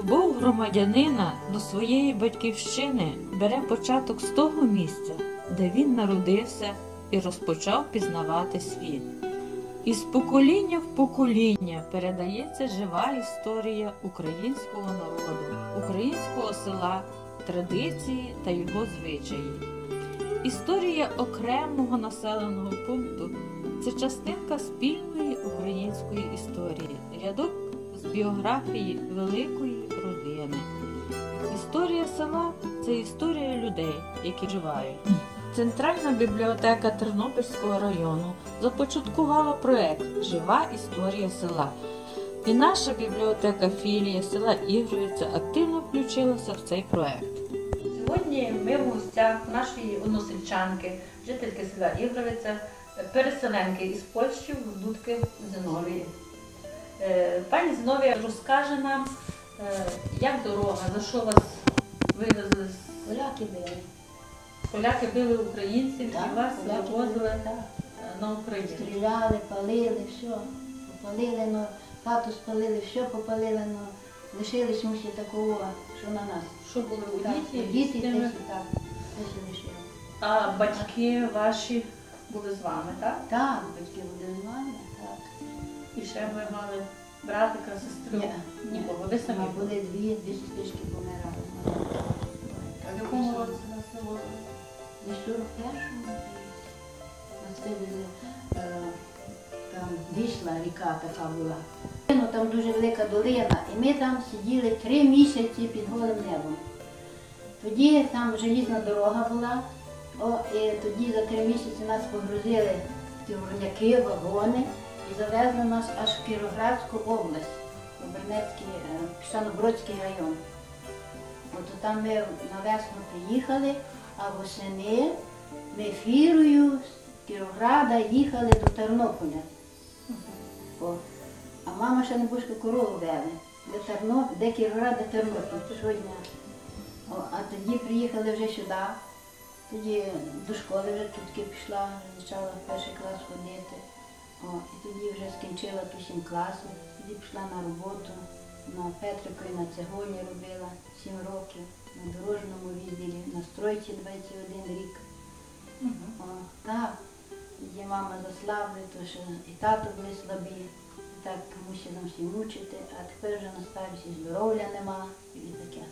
Любов громадянина до своєї батьківщини бере початок з того місця, де він народився і розпочав пізнавати світ. Із покоління в покоління передається жива історія українського народу, українського села, традиції та його звичаї. Історія окремого населеного пункту це частинка спільної української історії, рядок з біографії великої родини. Історія села це історія людей, які живають. Центральна бібліотека Тернопільського району започаткувала проект Жива історія села. І наша бібліотека філія села Ігровиця активно включилася в цей проект. Сьогодні ми в гостях нашої односельчанки, жительки села Ігровиця, переселенки із Польщі Дудки Зиновії. Е, Пані Зиновія розкаже нам, як дорога, за що вас вивезли Поляки били. поляки били українців і вас вивозили так. е, на Україну. Стріляли, палили, все. Попалили, ну, хату спалили, все попалили, ну, лишились ми ще такого, що на нас. Що були у Так, діти тими- десь так. А батьки ваші були з вами, так? Так, батьки були з нами, так. І ще ви мали братика, сестру? Ні, Нікого. Ви самі були. були дві, дві сестрички помирали. А в якому році нас вивозили? Десь 41-му нас вивезли, там вийшла ріка така була. Ну, там дуже велика долина, і ми там сиділи три місяці під голим небом. Тоді там желізна дорога була, о, і тоді за три місяці нас погрузили в ті вагони і завезли нас аж в Кіровоградську область, в Бернецький, е, Пішанобродський район. От там ми на весну приїхали, а восени ми фірою з Кіровграда їхали до Тернополя. О. А мама ще не бушка корову вели. Де Терно, де Кіровград, де Тернопіль щодня. О, а тоді приїхали вже сюди. Тоді до школи вже тут пішла, почала перший клас ходити. О, і тоді вже скінчила ту сім класів, тоді пішла на роботу. На Петрикові на цегоні робила 7 років, на дорожньому відділі, на стройці 21 рік. О, так, тоді мама заслабли, то що і тато були слабі, і так мусили всі мучити, а тепер вже на старості здоров'я нема і таке.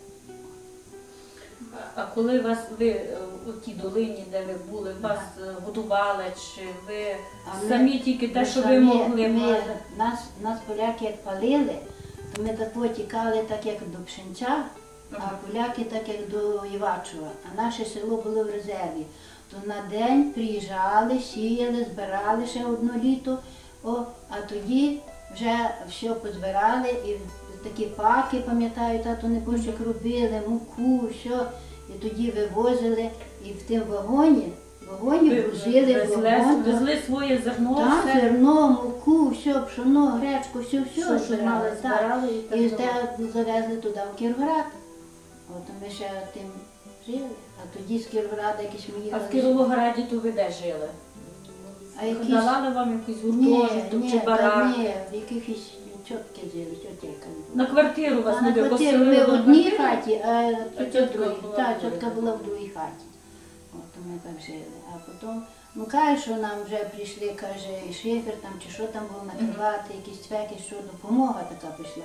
А коли вас ви е, у тій долині, де ви були, вас е, годували, чи ви А ми- самі тільки те, що ви самі- могли? Ми, мали? нас, нас поляки як палили, то ми тако тікали так, як до Пшенця, а Ага. поляки так, як до Івачова. А наше село було в резерві. То на день приїжджали, сіяли, збирали ще одно літо, о, а тоді вже все позбирали і такі паки, пам'ятаю, тато не як робили, муку, все. І тоді вивозили і в тим вагоні, вагоні везли, вагон. везли своє зерно, Так, все, зерно, муку, все, пшоно, гречку, все, все, що, що мали, так. збирали і так І далі. те завезли туди, в Кіровград. От ми ще тим жили. А тоді з Кіровграда якісь ми А їхали. в Кіровограді то ви де жили? А якісь... Давали вам якийсь Ні, гуртожиток ні, чи та барак? ні, в якихось чотки жили, тьотєка. На квартиру вас не на квартиру ми в одній хаті, а тітка в другій. другій. тітка була в другій хаті. От ми так жили. А потім, ну каже, що нам вже прийшли, каже, шифер там, чи що там було накривати, якісь цвяки, що допомога така пішла.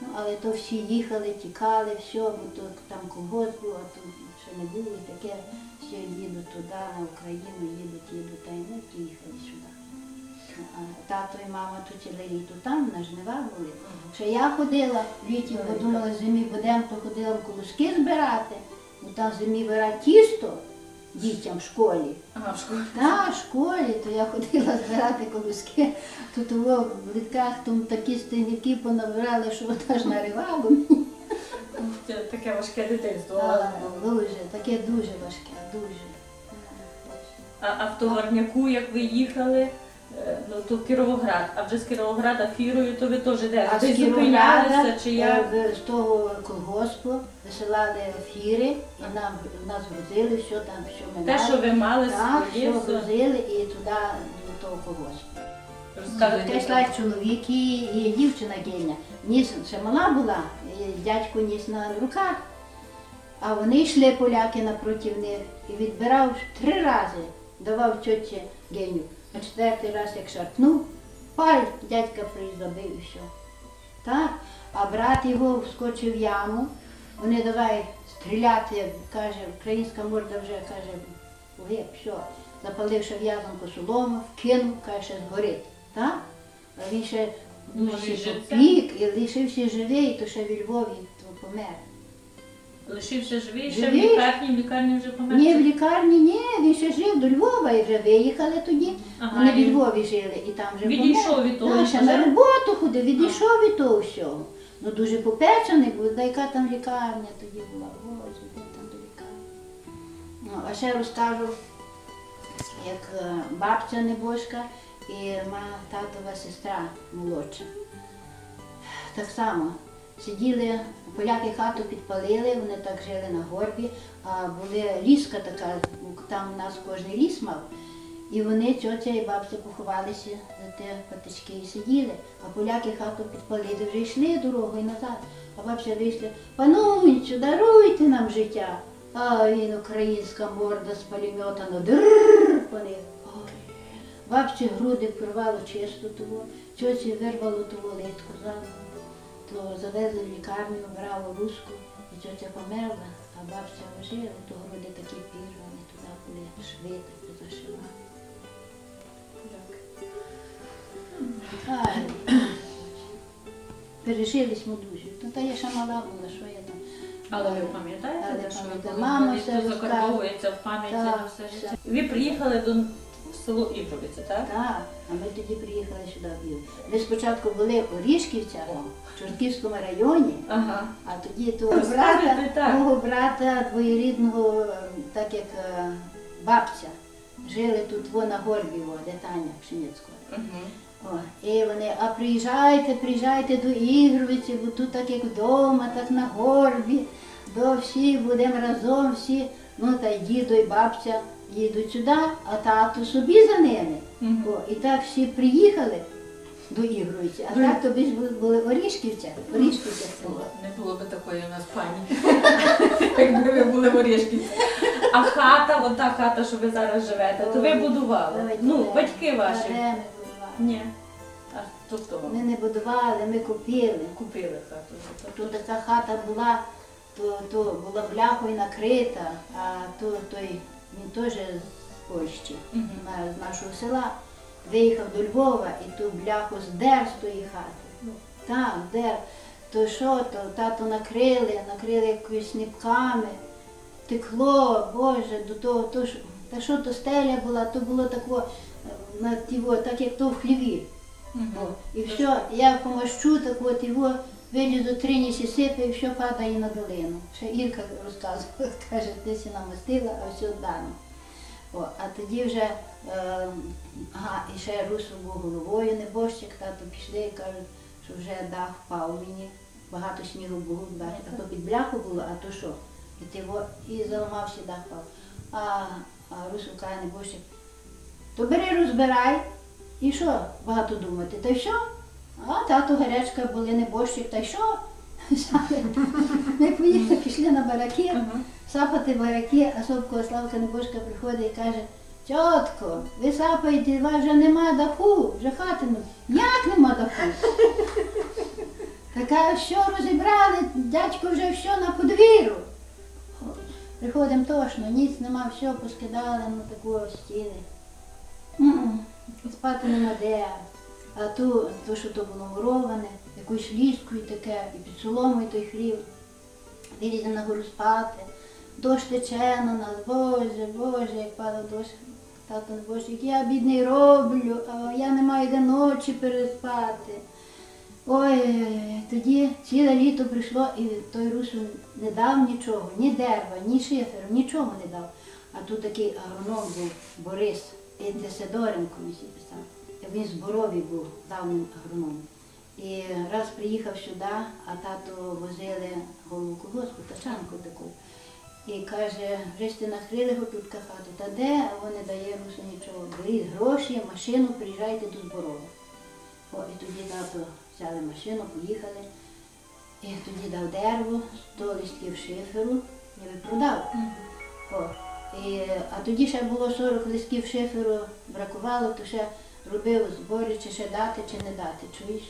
Ну, але то всі їхали, тікали, все, бо то там колгосп був, а то ще не було і таке, всі їдуть туди, на Україну, їдуть, їдуть, та й ми приїхали сюди. Тато і мама тут ціле літо там, на жнива були. Ще я ходила в літі, бо думала, зимі будемо, то ходила в колоски збирати, бо там зимі беруть тісто дітям в школі. Ага, в школі. Та, в школі, то я ходила збирати колоски. Тут в літках там такі стійники понабирали, що аж наривало. Це Таке важке дитинство. А. Дуже, таке дуже важке, дуже. А, а в товарняку, як ви їхали, ну то Кіровоград, а вже з Кіровограда фірою, то ви теж де? А з зупинялися чи як? е, з того колгоспу висилали фіри, і нам нас грузили, що там, що ми Те, мали. що ви мали Так, своє, все все. грузили і туди до того колгоспу. Розказуйте. Та йшла чоловік і, і дівчина гельня. Ніс ще мала була, і дядько ніс на руках. А вони йшли поляки напроти них і відбирав три рази, давав тьоті геню. А четвертий раз, як шарпнув, паль, дядька призабив і все. Так? А брат його вскочив в яму, вони давай стріляти, каже, українська морда вже каже, геть, все. Запаливши в'язанку солому, кинув, каже, ще згорить. Так? А він ще дуже і живця? попік і лишився живий, то ще в Львові то помер. Лишився живий, ще в лікарні, в лікарні вже помер. Ні, в лікарні, ні, він ще жив до Львова і вже виїхали тоді. Ага, Вони і- Львові жили і там вже Відійшов помер. від того, ще що на роботу ходив, відійшов від того всього. Ну дуже попечений був, да яка там лікарня тоді була, боже, де там до лікарні. Ну, а ще розкажу, як е, бабця небожка і моя татова сестра молодша. Так само сиділи, поляки хату підпалили, вони так жили на горбі, а були ліска така, там у нас кожен ліс мав. І вони, тьотя і бабця поховалися за те патички і сиділи, а поляки хату підпалили, вже йшли дорогою назад. А бабця вийшла, панунчу, даруйте нам життя. А він українська морда з пулемета на др по них. Бабці груди порвало чисто того, тьоці вирвало того литку ззаду, то завезли в лікарню, брало руску, і тьотя померла, а бабця лежила, то груди такі пірвані, туди були шви такі зашивали. Ай, Пережились ми дуже. Ну, та я ще мала була, що я там. Але ви пам'ятаєте, Але що ви пам'ятаю. були Мама все розказує. закарбовується в пам'яті Так, на все. життя. Ви приїхали до село Ігровиці, так? Так, а ми тоді приїхали сюди в Львів. Ми спочатку були у Рішківцях, в Чортківському районі, Ага. а тоді того брата, так. мого брата двоєрідного, е, так як е, бабця, жили тут во на горбі, во, де Таня Пшеницького. Угу. О, і вони, а приїжджайте, приїжджайте до Ігровиці, бо тут так як вдома, так на горбі, до всі будемо разом, всі. Ну та й дідо і бабця їдуть сюди, а тато собі за ними. О, і так всі приїхали до Ігровиці, а так тобі ж були- Орішківця, Орішківця село. Не було би такої у нас пані, якби ви були в Орішківці. А хата, от та хата, що ви зараз живете, то ви будували. Ну, батьки ваші. Ні. А то хто Ми не будували, ми купили. купили хату? Тут така хата була, то, то була бляхою накрита, а то той він теж з Польщі, Мгм. на- з нашого села. Виїхав до Львова і ту бляху здер з тої хати. Ну. Так, здер. То що, то тато накрили, накрили якоюсь нипками, текло, Боже, до того, то ж, та що то стеля була, то було тако, е, на тіво, так як то в хліві. Мгм. О, І все, я помощу, так от його вилізу триніці сипе і все падає на долину. Ще Ірка розказувала, каже, ти сі намастила, а все дано. О, а тоді вже, е, ага, і ще русу був головою небожчик, тато пішли і кажуть, що вже дах впав мені, багато снігу було в а то під бляху було, а то що? І, ти, во- і заламався дах впав. А, а русу каже небожчик, то бери розбирай, і що багато думати? Та й що? А тато гарячка були небожчик, та й що? Ми поїхали, пішли на бараки, сапати бараки, а Собко Славка небожка приходить і каже, тьотко, ви сапаєте, у вас вже нема даху, вже хати нема. Як нема даху? Така, що розібрали, дядько вже все на подвір'ю. Приходимо точно, ніц нема, все поскидали, ну такого стіни. Спати нема де. А то, то, що то було муроване, якоюсь ліскою таке, і під соломою той хлів. Виліземо на гору спати. Дощ тече на нас, Боже, Боже, як падав дощ. Тато, Боже, як я бідний роблю, а я не маю де ночі переспати. Ой, тоді ціле літо прийшло і той русу не дав нічого, ні дерева, ні шиферу, нічого не дав. А тут такий агроном був Борис, і Десидоренко він писав. Він з Борові був давнім агрономом. І раз приїхав сюди, а тато возили голову колгоспу, тачанку таку. І каже, вже ж ти накрили готутка хату, та де? А вони дає русу нічого. Беріть гроші, машину, приїжджайте до Зборова. О, і тоді тато взяли машину, поїхали. І тоді дав дерево, 100 листків шиферу, я продав. О, і, а тоді ще було 40 листків шиферу, бракувало, то ще робив збори, чи ще дати, чи не дати, чуєш?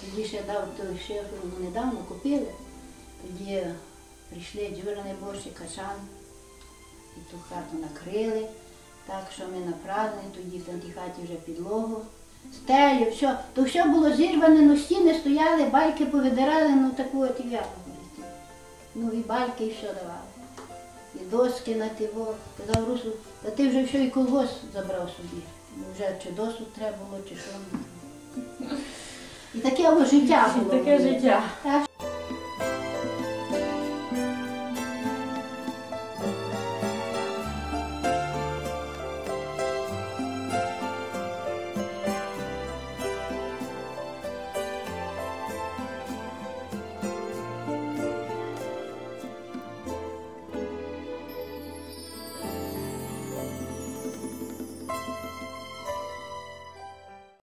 Тоді ще дав той шифер, ну недавно купили. Тоді прийшли дюрани борщі, качан, і ту хату накрили. Так що ми направили, тоді в тій хаті вже підлогу. Стелю, все. То все було зірване, ну стіни стояли, байки повидирали, ну таку от і в'язку. Ну і байки, і все давали. І доски на тиво. Казав Русу, та ти вже все і колгос забрав собі. Вже чи досуд треба було, чи що. І таке було життя було. Таке життя.